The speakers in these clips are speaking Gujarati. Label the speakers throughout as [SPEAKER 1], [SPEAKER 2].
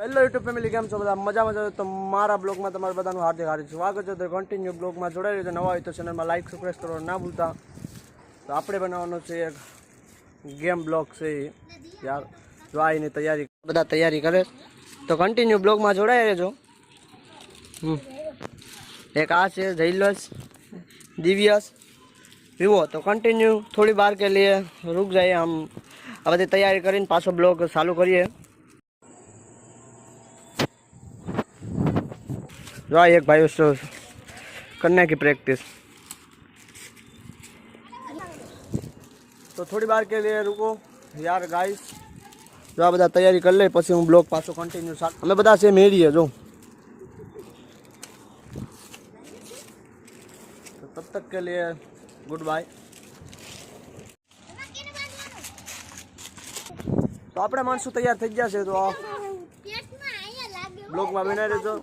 [SPEAKER 1] યુટ્યુબ ફેમિલી કેમ છો બધા? મજામાં છો? તો મારા બ્લોગમાં તમારું બધાનું હાર્દિક હાર્દિક સ્વાગત છે. તો કન્ટિન્યુ બ્લોગમાં જોડાઈ રહ્યો નવા હોય તો ચેનલમાં લાઇક સબસ્ક્રાઈબ કરવાનું ના ભૂલતા. તો આપણે બનાવવાનો છે એક ગેમ બ્લોગ છે યાર, જો આ એની તૈયારી બધા તૈયારી કરે. તો કન્ટિન્યુ બ્લોગમાં જોડાઈ રહેજો. એક આ છે જૈલસ દિવ્યસ. વિવો તો કન્ટિન્યુ થોડી બાર કે લીએ રૂક જઈએ આમ. આ બધી તૈયારી કરીને પાછો બ્લોગ ચાલુ કરીએ. જો આ એક ભાઈ ઉસ करने की प्रैक्टिस તો થોડી વાર કે લીએ રૂકો યાર ગાઈસ જો આ બધા તૈયારી કરી લે પછી હું બ્લોગ પાછો કન્ટિન્યુ અમે બધા છે મેળીએ જો તો તબ તક કે લીએ ગુડ બાય તો આપણે માણસો તૈયાર થઈ ગયા છે તો આ બ્લોગમાં બનાવી રહેજો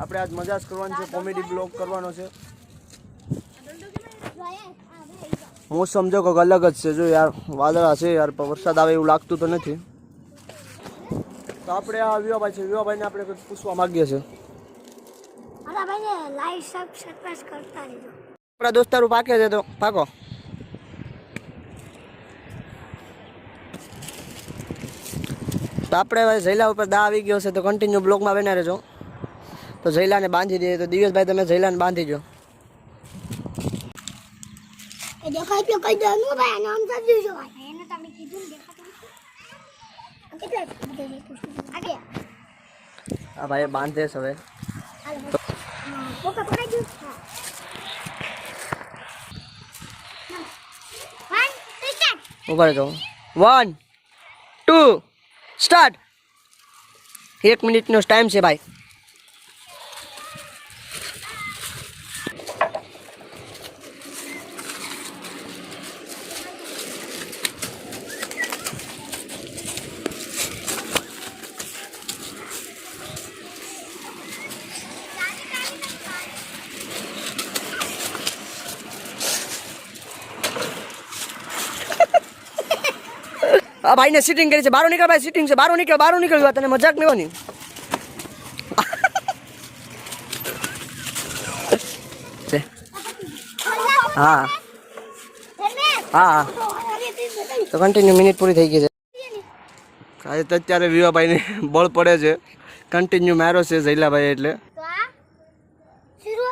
[SPEAKER 1] આપણે આજ મજા જ કરવાની છે કોમેડી બ્લોગ કરવાનો છે. મોસમ જો કંઈક અલગ જ છે જો યાર વાદળા છે યાર પણ વરસાદ આવે એવું લાગતું તો નથી. તો આપણે આ વિવાભાઈ છે વિવાભાઈને આપણે કંઈક પૂછવા માંગીએ છીએ. આપણા દોસ્તારું પાકે છે તો પાકો. તો આપણે જયલા ઉપર દા આવી ગયો છે તો કન્ટિન્યુ બ્લોગમાં બના રહેજો. તો જયલાને બાંધી દઈએ તો દિવેશભાઈ તમે જયલાને બાંધી દો.
[SPEAKER 2] એ દેખાય તો કઈ દો નું ભાઈ નામ સમજી જો ભાઈ એને તમે કીધું ને દેખાતું નથી. કેટલા બધે જે પૂછ્યું આગે
[SPEAKER 1] આ ભાઈ બાંધે છે હવે.
[SPEAKER 2] હાલો પોકા પકડાઈ ગયું હા. વન ટુ સ્ટાર્ટ
[SPEAKER 1] ઊભા રહેજો વન ટુ સ્ટાર્ટ એક મિનિટનો ટાઈમ છે ભાઈ. આ ભાઈને સિટિંગ કરી છે. બારો નીકળ ભાઈ સિટિંગ છે. બારો નીકળ બારો નીકળ. તને મજાક હોની હા. હા તો કન્ટિન્યુ મિનિટ પૂરી થઈ ગઈ છે. આજે અત્યારે વિવાભાઈને બળ પડે છે. કન્ટિન્યુ મારો છે જૈલાભાઈ એટલે
[SPEAKER 2] તો આ શીરો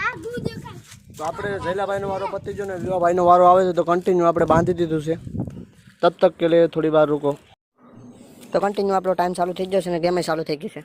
[SPEAKER 2] આ દૂધ દેખાય
[SPEAKER 1] તો આપણે જયલાભાઈનો વારો પતી ગયો ને વિવાભાઈનો વારો આવે છે તો કન્ટિન્યુ આપણે બાંધી દીધું છે. તબ તક કે લે થોડી વાર રૂકો. તો કન્ટિન્યુ આપણો ટાઈમ ચાલુ થઈ જશે ને ગેમે ચાલુ થઈ ગઈ છે.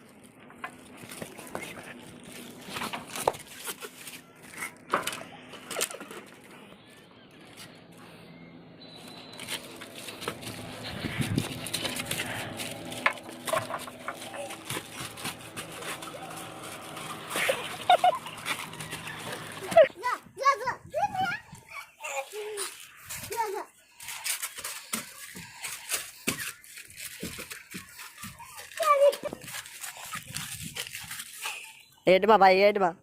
[SPEAKER 1] એડમાં ભાઈ એડમાં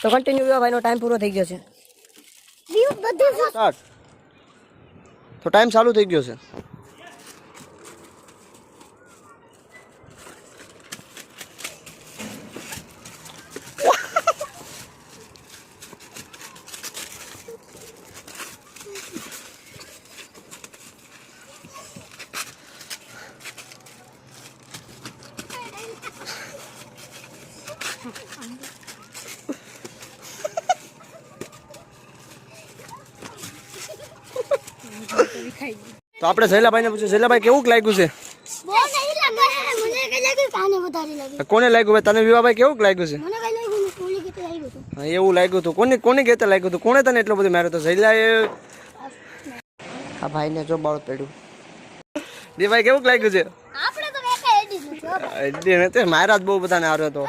[SPEAKER 1] તો કન્ટિન્યુ વિવાભાઈનો ટાઈમ પૂરો થઈ ગયો છે. સ્ટાર્ટ તો ટાઈમ ચાલુ થઈ ગયો છે. તો આપણે શૈલાભાઈને પૂછ્યું શૈલાભાઈ કેવું લાગ્યું છે? કોને લાગ્યું? ભાઈ તને વિવાભાઈ કેવું લાગ્યું છે? હા, એવું લાગ્યું હતું. કોને કોને કહેતા લાગ્યું હતું? કોને તને એટલો બધો માર્યો? તો શૈલાએ આ ભાઈને જો બળ પડ્યું. દીભાઈ કેવું લાગ્યું છે? એડી નથી મારા જ બહુ બધાને આવ્યો હતો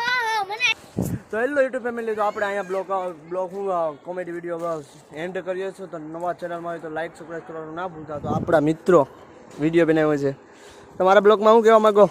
[SPEAKER 1] તો હેલો યુટ્યુબ ફેમિલી તો આપણે અહીંયા બ્લોગ બ્લોગ હું કોમેડી વીડિયો એન્ડ કરીએ છીએ. તો નવા ચેનલમાં હોય તો લાઈક સબસ્ક્રાઈબ કરવાનું ના ભૂલતા. તો આપણા મિત્રો વીડિયો બનાવ્યો છે. તમારા બ્લોગમાં હું કહેવા માંગો?